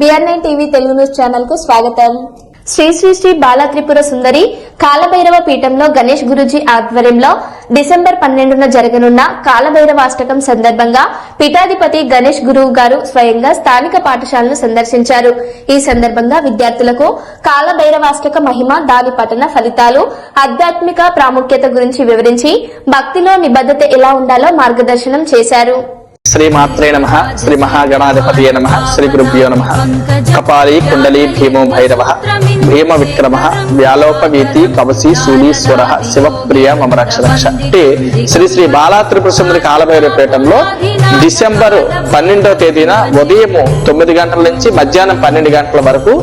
BRI TV Telugu news ఛానల్కు స్వాగతం. శ్రీ శ్రీ శ్రీ బాల త్రిపుర సుందరి కాలభైరవ పీఠంలో గణేష్ గురుజీ ఆధ్వర్యంలో డిసెంబర్ పన్నెండున జరగనున్న కాలభైరవాష్టకం సందర్భంగా పీఠాధిపతి గణేష్ గురువు గారు స్వయంగా స్థానిక పాఠశాలను సందర్శించారు. ఈ సందర్భంగా విద్యార్థులకు కాలభైరవాష్టక మహిమ దాని పఠన ఫలితాలు ఆధ్యాత్మిక ప్రాముఖ్యత గురించి వివరించి భక్తిలో నిబద్ధత ఎలా ఉండాలో మార్గదర్శనం చేశారు. శ్రీ మాత్రే నమ శ్రీ మహాగణాధిపతి నమ శ్రీ గురుభ్యో నమ కపాలి కుండలి భీమో భైరవ భీమ విక్రమ వ్యాలోపవీతి కవసి శూలీశ్వర శివప్రియ మమ రక్ష రక్ష అంటే శ్రీ శ్రీ బాలా త్రిపుర సుందరి కాలభైరవ పీఠంలో డిసెంబర్ పన్నెండవ తేదీన ఉదయం తొమ్మిది గంటల నుంచి మధ్యాహ్నం పన్నెండు గంటల వరకు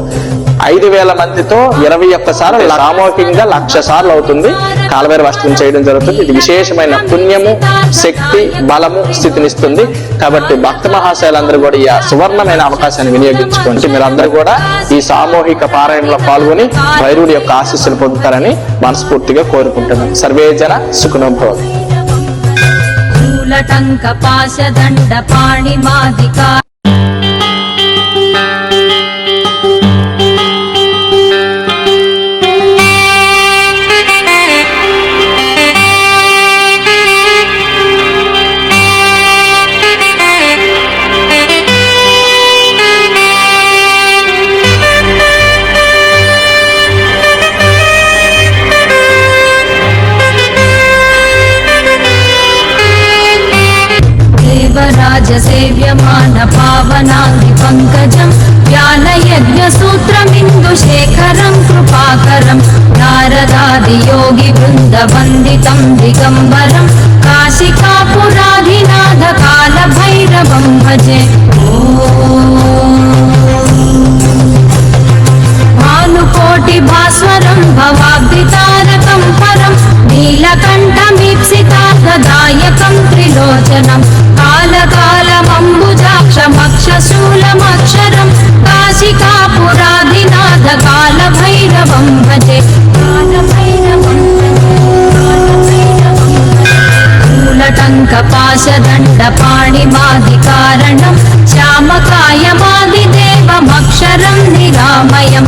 ఐదు వేల మందితో ఇరవై ఒక్క సార్లు సామూహికంగా లక్ష సార్లు అవుతుంది. కాలవేరు అష్టం చేయడం జరుగుతుంది. ఇది విశేషమైన పుణ్యము శక్తి బలము స్థితినిస్తుంది. కాబట్టి భక్త మహాశయులందరూ కూడా ఈ సువర్ణమైన అవకాశాన్ని వినియోగించుకోండి. మీరందరూ కూడా ఈ సామూహిక పారాయణలో పాల్గొని భైరుడి యొక్క ఆశీస్సులు పొందుతారని మనస్ఫూర్తిగా కోరుకుంటున్నాను సర్వేజన జన సుఖనోభవం దండపాణిమాధికా देवराजसेव्यमान पावनाङ्गि पङ्कजम् ज्ञानयज्ञसूत्रमिन्दुशेखरम् कृपाकरम् नारदादियोगि वृन्दवन्दितम् दिगम्बरम् काशिकापुराधिनाथ कालभैरवम् भजे भानुकोटि भास्वरम् भवाब्दितारकम् परम् అక్షరమక్షరం కాశికాపురాధినాథ కాలభైరవం భజే మూలటంకపాశదండ పాణిమాధికారణం శ్యామకాయమాదిదేవమక్షరం నిరామయం